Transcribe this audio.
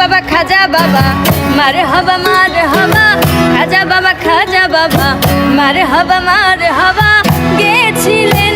বাবা, খাজা বাবা। মার হবা মার হবা খাজা বাবা খাজা বাবা। মার হবা মার হবা গেছিলেন